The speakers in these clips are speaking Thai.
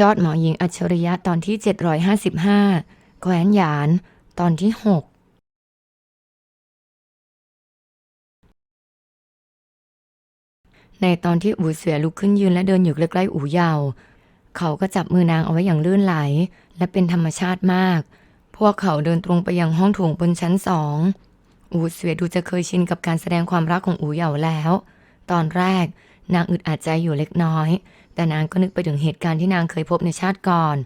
ยอดหมอหญิงอัจฉริยะตอนที่ 755แคว้นหยาน ตอนที่ 6 ในตอนที่อูเสือลุกขึ้นยืนและเดินอยู่ใกล้ๆอูเยา เขาก็จับมือนางเอาไว้อย่างลื่นไหล และเป็นธรรมชาติมาก พวกเขาเดินตรงไปยังห้องโถงบนชั้นสอง อูเสือดูจะเคยชินกับการแสดงความรักของอูเหยาแล้ว ตอนแรกนางอึดอัดใจอยู่เล็กน้อย แต่นางก็นึกไปถึงเหตุการณ์ที่นางเคยพบในชาติก่อน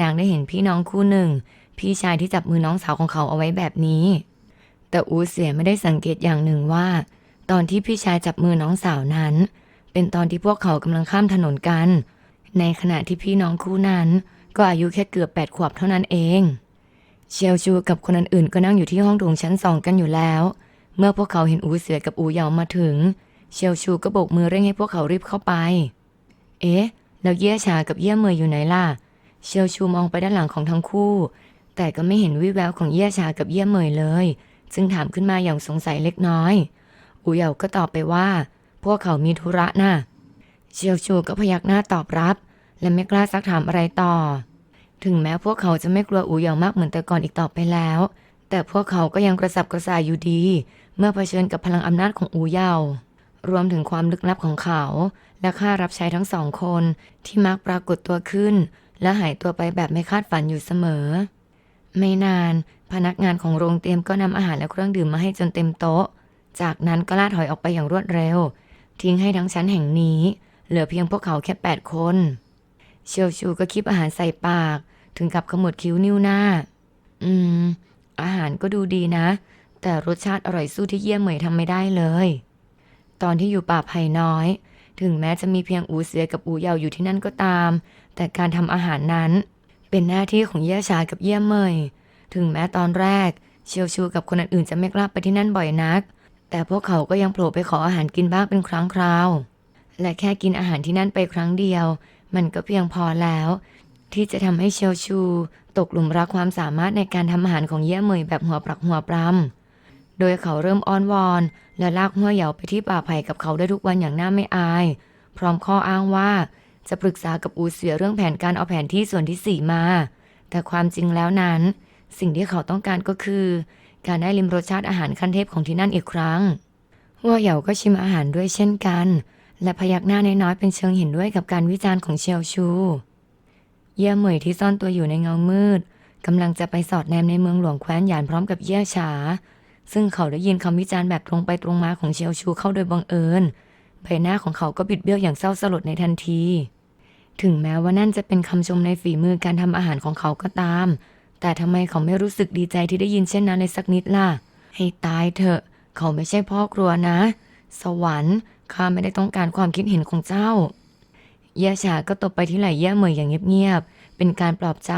นางได้เห็นพี่น้องคู่หนึ่ง พี่ชายที่จับมือน้องสาวของเขาเอาไว้แบบนี้ แต่อูเสียไม่ได้สังเกตอย่างหนึ่งว่า ตอนที่พี่ชายจับมือน้องสาวนั้น เป็นตอนที่พวกเขากำลังข้ามถนนกัน ในขณะที่พี่น้องคู่นั้นก็อายุแค่เกือบแปดขวบเท่านั้นเอง เชียวชูกับคนอื่นๆก็นั่งอยู่ที่ห้องโถงชั้นสองกันอยู่แล้ว เมื่อพวกเขาเห็นอูเสือกับอูเหยามาถึง เชียวชูก็โบกมือเร่งให้พวกเขารีบเข้าไป เอ๊ะ แล้วเยี่ยชากับเยี่ยเมยอยู่ไหนล่ะ เชียวชูมองไปด้านหลังของทั้งคู่ แต่ก็ไม่เห็นวิแววของเยี่ยชากับเยี่ยเมยเลย จึงถามขึ้นมาอย่างสงสัยเล็กน้อย อูเหยาก็ตอบไปว่า พวกเขามีธุระน่ะ เชียวชูก็พยักหน้าตอบรับ และไม่กล้าซักถามอะไรต่อ ถึงแม้พวกเขาจะไม่กลัวอูเหยามากเหมือนแต่ก่อนอีกต่อไปแล้ว แต่พวกเขาก็ยังกระสับกระส่ายอยู่ดี เมื่อเผชิญกับพลังอำนาจของอูเหยา รวมถึงความลึกลับของเขา และค่ารับใช้ทั้งสองคนที่มักปรากฏตัวขึ้น และหายตัวไปแบบไม่คาดฝันอยู่เสมอ ไม่นานพนักงานของโรงเตรียมก็นำอาหารและเครื่องดื่มมาให้จนเต็มโต๊ะ จากนั้นก็ล่าถอยออกไปอย่างรวดเร็ว ทิ้งให้ทั้งชั้นแห่งนี้ เหลือเพียงพวกเขาแค่แปดคน เชียวชูก็คิบอาหารใส่ปาก ถึงกับขมวดคิ้วนิ้วหน้า อืม อาหารก็ดูดีนะ แต่รสชาติอร่อยสู้ที่เยี่ยมเหมยทำไม่ได้เลย ตอนที่อยู่ป่าไผ่น้อย ถึงแม้จะมีเพียงอูเสือกับอูเหยาอยู่ที่นั่นก็ตาม แต่การทำอาหารนั้น เป็นหน้าที่ของเยี่ยชากับเยี่ยเมย ถึงแม้ตอนแรก เชียวชูกับคนอื่นๆจะไม่กล้าไปที่นั่นบ่อยนัก แต่พวกเขาก็ยังโผล่ไปขออาหารกินบ้างเป็นครั้งคราว และแค่กินอาหารที่นั่นไปครั้งเดียว มันก็เพียงพอแล้ว ที่จะทำให้เชียวชู ตกหลุมรักความสามารถในการทำอาหารของเยี่ยเมยแบบหัวปรักหัวปรำ โดยเขาเริ่มอ้อนวอน และลากหัวเหยาไปที่ป่าไผ่กับเขาได้ทุกวันอย่างน่าไม่อาย พร้อมข้ออ้างว่าจะปรึกษากับอูเสือเรื่องแผนการเอาแผนที่ส่วนที่สี่มา แต่ความจริงแล้วนั้น สิ่งที่เขาต้องการก็คือ การได้ลิมรสชาติอาหารขั้นเทพของที่นั่นอีกครั้งหัวเหยาก็ชิมอาหารด้วยเช่นกัน และพยักหน้าน้อยๆเป็นเชิงเห็นด้วยกับการวิจารณ์ของเชียวชู เย่เหมยที่ซ่อนตัวอยู่ในเงามืดกำลังจะไปสอดแนมในเมืองหลวงแคว้นหยานพร้อมกับเย่ฉา ซึ่งเขาได้ยินคำวิจารณ์แบบตรงไปตรงมาของเชียวชูเข้าโดยบังเอิญ ใบหน้าของเขาก็บิดเบี้ยวอย่างเศร้าสลดในทันที ถึงแม้ว่านั่นจะเป็นคำชมในฝีมือการทำอาหารของเขาก็ตาม แต่ทำไมเขาไม่รู้สึกดีใจที่ได้ยินเช่นนั้นเลยสักนิดล่ะ ให้ตายเถอะ เขาไม่ใช่พ่อครัวนะ สวรรค์ข้าไม่ได้ต้องการความคิดเห็นของเจ้าเย่ฉาก็ตบไปที่ไหล่เย่เหมยอย่างเงียบๆ เป็นการปลอบใจ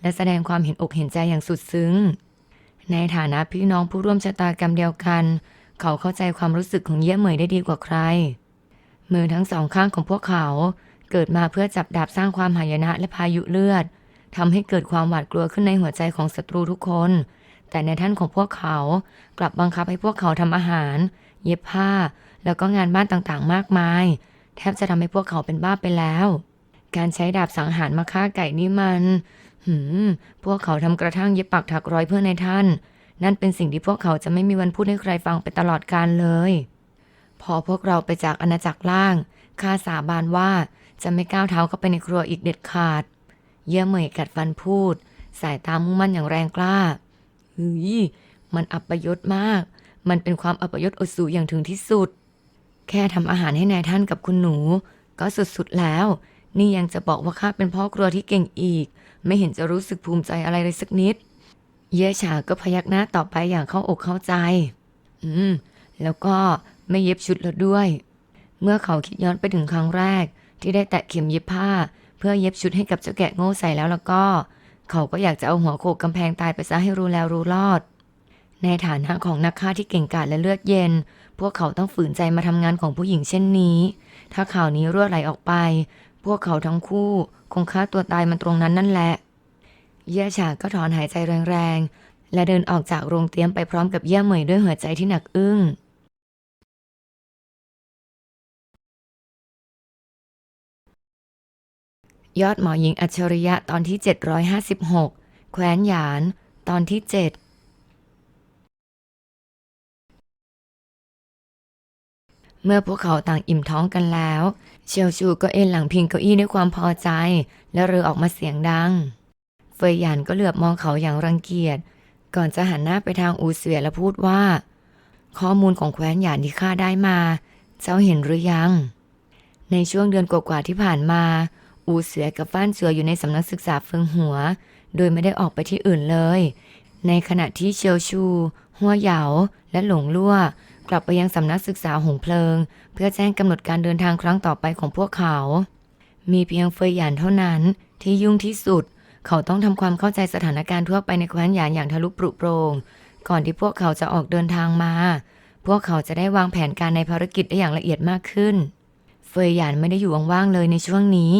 และแสดงความเห็นอกเห็นใจอย่างสุดซึ้ง ในฐานะพี่น้องผู้ร่วมชะตากรรมเดียวกัน เขาเข้าใจความรู้สึกของเย่ยเหมยได้ดีกว่าใคร มือทั้งสองข้างของพวกเขาเกิดมาเพื่อจับดาบสร้างความหายนะและพายุเลือดทำให้เกิดความหวาดกลัวขึ้นในหัวใจของศัตรูทุกคน แต่ในท่านของพวกเขากลับบังคับให้พวกเขาทำอาหาร เย็บผ้า แล้วก็งานบ้านต่างๆ มากมาย แทบจะทำให้พวกเขาเป็นบ้าไปแล้ว การใช้ดาบสังหารมาฆ่าไก่นี่มัน หืม พวกเขาทำกระทั่งเย็บปักถักร้อยเพื่อในท่าน นั่นเป็นสิ่งที่พวกเขาจะไม่มีวันพูดให้ใครฟังไปตลอดกาลเลย พอพวกเราไปจากอาณาจักรล่าง ข้าสาบานว่าจะไม่ก้าวเท้าเข้าไปในครัวอีกเด็ดขาด เยี่ยเหมยกัดฟันพูด สายตามุ่งมั่นอย่างแรงกล้าเฮ้ยมันอับประยศมาก มันเป็นความอับยศอดสูอย่างถึงที่สุด แค่ทำอาหารให้นายท่านกับคุณหนู ก็สุดๆแล้ว นี่ยังจะบอกว่าข้าเป็นพ่อครัวที่เก่งอีก ไม่เห็นจะรู้สึกภูมิใจอะไรเลยสักนิด เย่ฉาก็พยักหน้าต่อไปอย่างเข้าอกเข้าใจ อืม แล้วก็ไม่เย็บชุดแล้วด้วย เมื่อเขาคิดย้อนไปถึงครั้งแรก ที่ได้แตะเข็มเย็บผ้า เพื่อเย็บชุดให้กับเจ้าแกะโง่ใส่แล้วแล้วก็ เขาก็อยากจะเอาหัวโขกกำแพงตายไปซะให้รู้แล้วรู้รอด ในฐานะของนักฆ่าที่เก่งกาจและเลือดเย็น พวกเขาต้องฝืนใจมาทำงานของผู้หญิงเช่นนี้ ถ้าข่าวนี้รั่วไหลออกไป พวกเขาทั้งคู่คงฆ่าตัวตายมันตรงนั้นนั่นแหละเย่ฉาก็ถอนหายใจแรงๆ และเดินออกจากโรงเตรียมไปพร้อมกับเย่เหมยด้วยหัวใจที่หนักอึ้ง ยอดหมอหญิงอัจฉริยะตอนที่ 756 แคว้นหยาน ตอนที่ 7 เมื่อพวกเขาต่างอิ่มท้องกันแล้ว เชียวชูก็เอนหลังพิงเก้าอี้ด้วยความพอใจ และเรือออกมาเสียงดัง เฟยหยานก็เหลือบมองเขาอย่างรังเกียจ ก่อนจะหันหน้าไปทางอูเสวียและพูดว่า ข้อมูลของแคว้นหยานที่ข้าได้มา เจ้าเห็นหรือยัง ในช่วงเดือนกว่าๆที่ผ่านมา อูเสือกับฟ้านเสืออยู่ในสำนักศึกษาเฟิงหัว โดยไม่ได้ออกไปที่อื่นเลย ในขณะที่เชียวชู หัวเหยาและหลงลั่ว กลับไปยังสำนักศึกษาหงเพลิง เพื่อแจ้งกำหนดการเดินทางครั้งต่อไปของพวกเขา มีเพียงเฟยหยานเท่านั้นที่ยุ่งที่สุด เขาต้องทำความเข้าใจสถานการณ์ทั่วไปในแคว้นหยานอย่างทะลุปรุโปรงก่อนที่พวกเขาจะออกเดินทางมา พวกเขาจะได้วางแผนการในภารกิจได้อย่างละเอียดมากขึ้น เฟยหยานไม่ได้อยู่ว่างๆเลยในช่วงนี้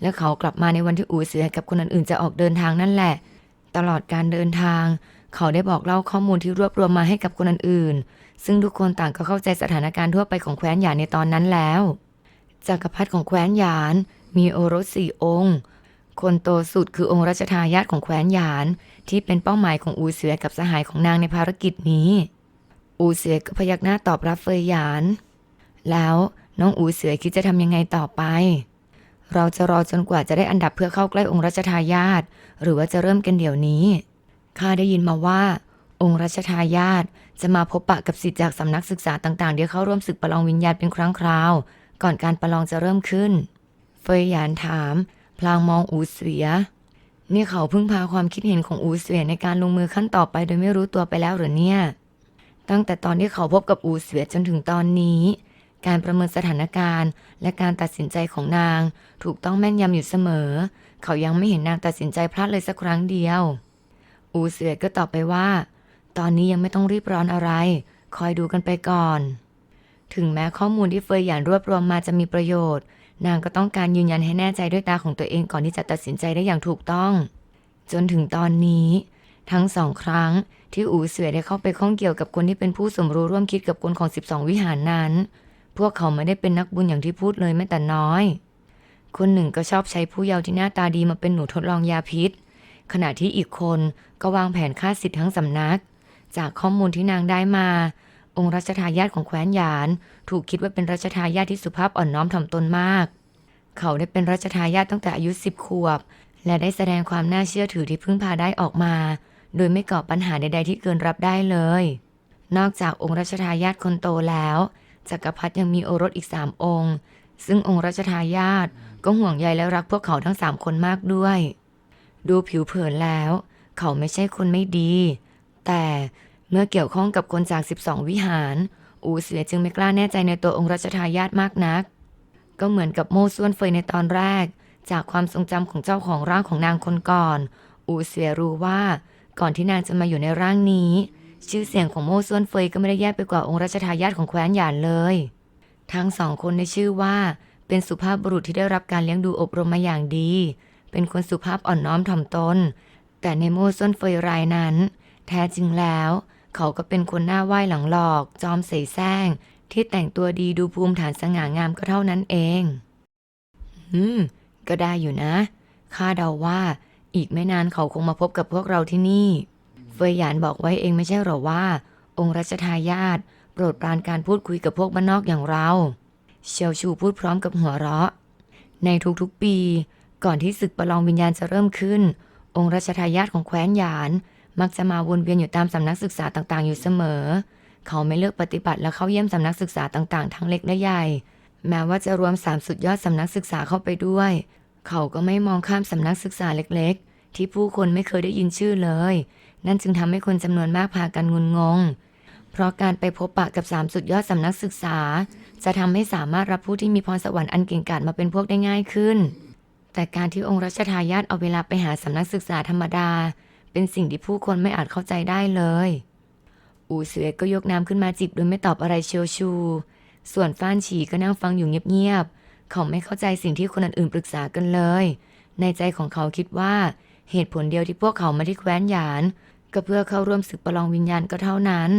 และเขากลับมาในวันที่อูเสือกับคนอื่นๆจะออกเดินทางนั่นแหละ ตลอดการเดินทาง เขาได้บอกเล่าข้อมูลที่รวบรวมมาให้กับคนอื่นๆ ซึ่งทุกคนต่างก็เข้าใจสถานการณ์ทั่วไปของแคว้นหยานในตอนนั้นแล้วจักรพรรดิของแคว้นหยานมีโอรสสี่องค์ คนโตสุดคือองค์รัชทายาทของแคว้นหยาน ที่เป็นเป้าหมายของอูเสือกับสหายของนางในภารกิจนี้ อูเสือก็พยักหน้าตอบรับเฟยหยาน แล้วน้องอูเสือคิดจะทำยังไงต่อไป เราจะรอจนกว่าจะได้อันดับเพื่อเข้าใกล้องค์รัชทายาทหรือว่าจะเริ่มกันเดี๋ยวนี้ ข้าได้ยินมาว่า องค์รัชทายาทจะมาพบปะกับศิษย์จากสำนักศึกษาต่างๆ เดี๋ยวเข้าร่วมศึกประลองวิญญาณเป็นครั้งคราว ก่อนการประลองจะเริ่มขึ้น เฟยหยานถาม พลางมองอูเสวีย นี่เขาเพิ่งพาความคิดเห็นของอูเสวียในการลงมือขั้นต่อไปโดยไม่รู้ตัวไปแล้วหรือเนี่ย ตั้งแต่ตอนที่เขาพบกับอูเสวียจนถึงตอนนี้ การประเมินสถานการณ์ และการตัดสินใจของนาง ถูกต้องแม่นยำอยู่เสมอ เขายังไม่เห็นนางตัดสินใจพลาดเลยสักครั้งเดียว อูเสือก็ตอบไปว่า ตอนนี้ยังไม่ต้องรีบร้อนอะไร คอยดูกันไปก่อน ถึงแม้ข้อมูลที่เฟยหยานรวบรวมมาจะมีประโยชน์ นางก็ต้องการยืนยันให้แน่ใจด้วยตาของตัวเองก่อนที่จะตัดสินใจได้อย่างถูกต้อง จนถึงตอนนี้ ทั้งสองครั้งที่อูเสือได้เข้าไปข้องเกี่ยวกับคนที่เป็นผู้สมรู้ร่วมคิดกับคนของ 12 วิหารนั้น พวกเขาไม่ได้เป็นนักบุญอย่างที่พูดเลยแม้แต่น้อย คนหนึ่งก็ชอบใช้ผู้เยาว์ที่หน้าตาดีมาเป็นหนูทดลองยาพิษ ขณะที่อีกคนก็วางแผนฆ่าสิทธิ์ทั้งสำนัก จากข้อมูลที่นางได้มา องค์รัชทายาทของแคว้นหยาน ถูกคิดว่าเป็นรัชทายาทที่สุภาพอ่อนน้อมถ่อมตนมาก เขาได้เป็นรัชทายาทตั้งแต่อายุสิบขวบ และได้แสดงความน่าเชื่อถือที่พึ่งพาได้ออกมา โดยไม่ก่อปัญหาใดๆที่เกินรับได้เลย นอกจากองค์รัชทายาทคนโตแล้วจักรพรรดิยังมีโอรสอีกสามองค์ ซึ่งองค์รัชทายาทก็ห่วงใยและรักพวกเขาทั้งสามคนมากด้วย ดูผิวเผินแล้ว เขาไม่ใช่คนไม่ดี แต่เมื่อเกี่ยวข้องกับคนจาก 12 วิหาร อูเสือจึงไม่กล้าแน่ใจในตัวองค์รัชทายาทมากนัก ก็เหมือนกับโมส่วนเฟยในตอนแรก จากความทรงจำของเจ้าของร่างของนางคนก่อน อูเสือรู้ว่าก่อนที่นางจะมาอยู่ในร่างนี้ ชื่อเสียงของโมส่วนเฟยก็ไม่ได้แย่ไปกว่าองค์รัชทายาทของแคว้นหยานเลย ทั้งสองคนได้ชื่อว่า เป็นสุภาพบุรุษที่ได้รับการเลี้ยงดูอบรมมาอย่างดี เป็นคนสุภาพอ่อนน้อมถ่อมตน แต่ในโม่ส้นเฟยรายนั้น แท้จริงแล้ว เขาก็เป็นคนหน้าไหว้หลังหลอก จอมเสแสร้ง ที่แต่งตัวดีดูภูมิฐานสง่างามก็เท่านั้นเอง อืม ก็ได้อยู่นะ ข้าเดาว่า อีกไม่นานเขาคงมาพบกับพวกเราที่นี่ เฟยหยานบอกไว้เองไม่ใช่หรอว่า องค์รัชทายาทโปรดปรานการพูดคุยกับพวกบ้านนอกอย่างเรา เชียวชูพูดพร้อมกับหัวเราะ ในทุกๆปี ก่อนที่ศึกประลองวิญญาณจะเริ่มขึ้น องค์รัชทายาทของแคว้นหยาน มักจะมาวนเวียนอยู่ตามสำนักศึกษาต่างๆ อยู่เสมอ เขาไม่เลือกปฏิบัติและเข้าเยี่ยมสำนักศึกษาต่างๆ ทั้งเล็กและใหญ่ แม้ว่าจะรวมสามสุดยอดสำนักศึกษาเข้าไปด้วย เขาก็ไม่มองข้ามสำนักศึกษาเล็ก ๆ ที่ผู้คนไม่เคยได้ยินชื่อเลย นั่นจึงทำให้คนจำนวนมากพากันงุนงงเพราะการไปพบปะกับสามสุดยอดสำนักศึกษา จะทำให้สามารถรับผู้ที่มีพรสวรรค์อันเก่งกาจมาเป็นพวกได้ง่ายขึ้น แต่การที่องค์รัชทายาทเอาเวลาไปหาสำนักศึกษาธรรมดา เป็นสิ่งที่ผู้คนไม่อาจเข้าใจได้เลย อูเสือก็ยกน้ำขึ้นมาจิบโดยไม่ตอบอะไรเชียวชู ส่วนฟ้านฉีก็นั่งฟังอยู่เงียบๆ เขาไม่เข้าใจสิ่งที่คนอื่นๆปรึกษากันเลย ในใจของเขาคิดว่าเหตุผลเดียวที่พวกเขามาที่แคว้นหยาน ก็เพื่อเข้าร่วมศึกประลองวิญญาณก็เท่านั้น